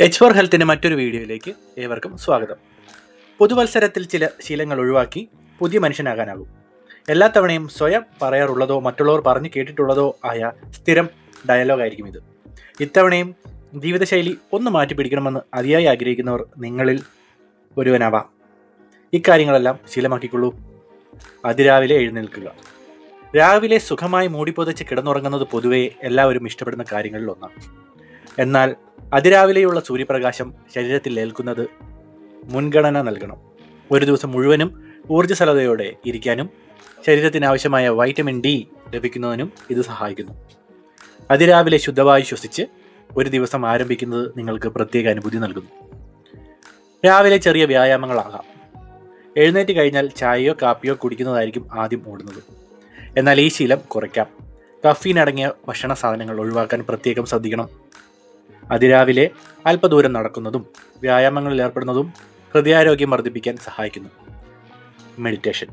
H four ഹെൽത്തിന്റെ മറ്റൊരു വീഡിയോയിലേക്ക് ഏവർക്കും സ്വാഗതം. പുതുവത്സരത്തിൽ ചില ശീലങ്ങൾ ഒഴിവാക്കി പുതിയ മനുഷ്യനാകാനാകും. എല്ലാ തവണയും സ്വയം പറയാറുള്ളതോ മറ്റുള്ളവർ പറഞ്ഞു കേട്ടിട്ടുള്ളതോ ആയ സ്ഥിരം ഡയലോഗായിരിക്കും ഇത്. ഇത്തവണയും ജീവിതശൈലി ഒന്ന് മാറ്റി പിടിക്കണമെന്ന് അതിയായി ആഗ്രഹിക്കുന്നവർ നിങ്ങളിൽ ഒരുവനാവാം. ഇക്കാര്യങ്ങളെല്ലാം ശീലമാക്കിക്കൊള്ളൂ. അതിരാവിലെ എഴുന്നേൽക്കുക. രാവിലെ സുഖമായി മൂടിപ്പൊതച്ച് കിടന്നുറങ്ങുന്നത് പൊതുവേ എല്ലാവരും ഇഷ്ടപ്പെടുന്ന കാര്യങ്ങളിൽ ഒന്നാണ്. എന്നാൽ അതിരാവിലെയുള്ള സൂര്യപ്രകാശം ശരീരത്തിൽ ഏൽക്കുന്നത് മുൻഗണന നൽകണം. ഒരു ദിവസം മുഴുവനും ഊർജസ്വലതയോടെ ഇരിക്കാനും ശരീരത്തിന് ആവശ്യമായ വൈറ്റമിൻ ഡി ലഭിക്കുന്നതിനും ഇത് സഹായിക്കുന്നു. അതിരാവിലെ ശുദ്ധവായു ശ്വസിച്ച് ഒരു ദിവസം ആരംഭിക്കുന്നത് നിങ്ങൾക്ക് പ്രത്യേക അനുഭൂതി നൽകുന്നു. രാവിലെ ചെറിയ വ്യായാമങ്ങളാകാം. എഴുന്നേറ്റ് കഴിഞ്ഞാൽ ചായയോ കാപ്പിയോ കുടിക്കുന്നതായിരിക്കും ആദ്യം ഓടുന്നത്. എന്നാൽ ഈ ശീലം കുറയ്ക്കാം. കഫീൻ അടങ്ങിയ ഭക്ഷണ സാധനങ്ങൾ ഒഴിവാക്കാൻ പ്രത്യേകം ശ്രദ്ധിക്കണം. അതിരാവിലെ അല്പദൂരം നടക്കുന്നതും വ്യായാമങ്ങളിൽ ഏർപ്പെടുന്നതും ഹൃദയാരോഗ്യം വർദ്ധിപ്പിക്കാൻ സഹായിക്കുന്നു. മെഡിറ്റേഷൻ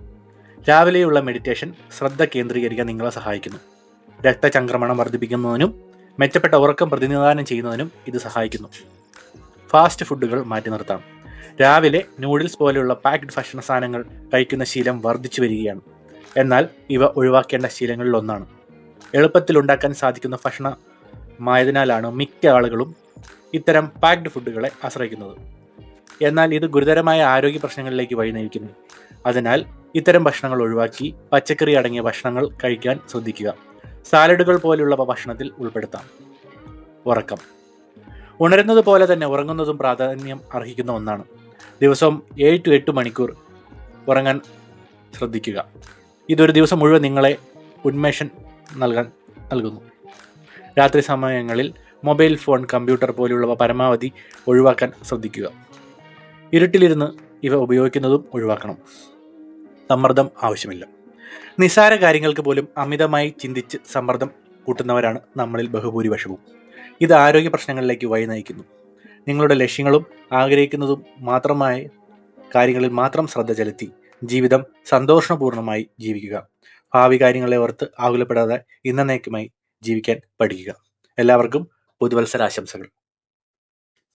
രാവിലെയുള്ള മെഡിറ്റേഷൻ ശ്രദ്ധ കേന്ദ്രീകരിക്കാൻ നിങ്ങളെ സഹായിക്കുന്നു. രക്തചംക്രമണം വർദ്ധിപ്പിക്കുന്നതിനും മെച്ചപ്പെട്ട ഉറക്കം പ്രതിനിധാനം ചെയ്യുന്നതിനും ഇത് സഹായിക്കുന്നു. ഫാസ്റ്റ് ഫുഡുകൾ മാറ്റി നിർത്താം. രാവിലെ നൂഡിൽസ് പോലെയുള്ള പാക്ഡ് ഭക്ഷണ സാധനങ്ങൾ കഴിക്കുന്ന ശീലം വർദ്ധിച്ചു വരികയാണ്. എന്നാൽ ഇവ ഒഴിവാക്കേണ്ട ശീലങ്ങളിൽ ഒന്നാണ്. എളുപ്പത്തിൽ ഉണ്ടാക്കാൻ സാധിക്കുന്ന ഭക്ഷണമായതിനാലാണ് മിക്ക ആളുകളും ഇത്തരം പാക്ഡ് ഫുഡുകളെ ആശ്രയിക്കുന്നത്. എന്നാൽ ഇത് ഗുരുതരമായ ആരോഗ്യ പ്രശ്നങ്ങളിലേക്ക് വഴി നയിക്കുന്നു അതിനാൽ ഇത്തരം ഭക്ഷണങ്ങൾ ഒഴിവാക്കി പച്ചക്കറി അടങ്ങിയ ഭക്ഷണങ്ങൾ കഴിക്കാൻ ശ്രദ്ധിക്കുക. സാലഡുകൾ പോലുള്ളവ ഭക്ഷണത്തിൽ ഉൾപ്പെടുത്താം. ഉറക്കം. ഉണരുന്നത് പോലെ തന്നെ ഉറങ്ങുന്നതും പ്രാധാന്യം അർഹിക്കുന്ന ഒന്നാണ്. ദിവസം ഏഴ് ടു എട്ട് മണിക്കൂർ ഉറങ്ങാൻ ശ്രദ്ധിക്കുക. ഇതൊരു ദിവസം മുഴുവൻ നിങ്ങളെ ഉന്മേഷം നൽകാൻ നൽകുന്നു. രാത്രി സമയങ്ങളിൽ മൊബൈൽ ഫോൺ കമ്പ്യൂട്ടർ പോലുള്ളവ പരമാവധി ഒഴിവാക്കാൻ ശ്രദ്ധിക്കുക. ഇരുട്ടിലിരുന്ന് ഇവ ഉപയോഗിക്കുന്നതും ഒഴിവാക്കണം. സമ്മർദ്ദം ആവശ്യമില്ല. നിസാര കാര്യങ്ങൾക്ക് പോലും അമിതമായി ചിന്തിച്ച് സമ്മർദ്ദം കൂട്ടുന്നവരാണ് നമ്മളിൽ ബഹുഭൂരിപക്ഷവും. ഇത് ആരോഗ്യ പ്രശ്നങ്ങളിലേക്ക് വഴി നയിക്കുന്നു. നിങ്ങളുടെ ലക്ഷ്യങ്ങളും ആഗ്രഹിക്കുന്നതും മാത്രമായ കാര്യങ്ങളിൽ മാത്രം ശ്രദ്ധ ചെലുത്തി ജീവിതം സന്തോഷപൂർണമായി ജീവിക്കുക. ഭാവി കാര്യങ്ങളെ ഓർത്ത് ആകുലപ്പെടാതെ ഇന്നേക്കുമായി ജീവിക്കാൻ പഠിക്കുക. എല്ലാവർക്കും പുതുവത്സരാശംസകൾ.